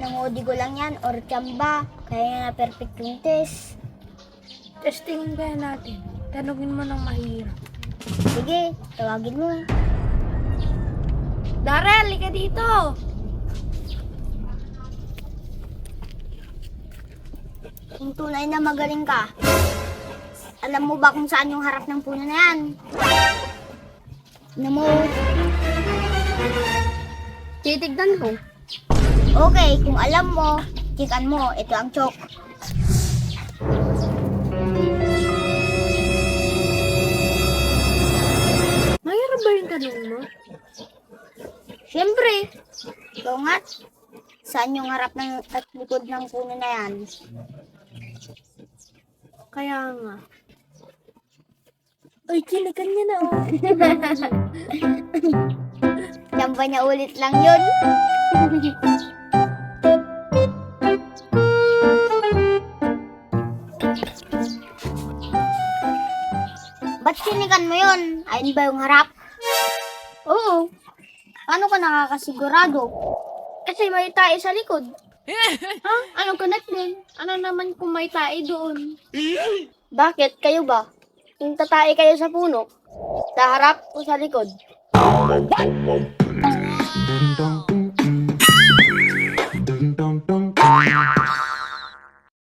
Nangudi ko lang yan or tsamba. Kaya nga perfect yung test. Testingin kaya natin. Tanungin mo ng mahirap. Sige, tawagin mo. Darrell, halika dito! Kung tunay na magaling ka, alam mo ba kung saan yung harap ng puno na yan? Ano mo? Titignan ko. Okay, kung alam mo, chikan mo, ito ang chok. Mahirap ba yung tanong mo? Siyempre, ikaw nga, saan yung harap ng at likod ng puno na yan? Kaya nga. Uy, kinikan niya na oh. Tsamba niya ulit lang yun. Ba't sinikan mo yun? Ayun ba yung harap? Oo. Paano ka nakakasigurado? Kasi may tae sa likod. ha? Ano connect din? Ano naman kung may tae doon? Bakit? Kayo ba? Yung tatae kayo sa puno? Sa harap o sa likod? What?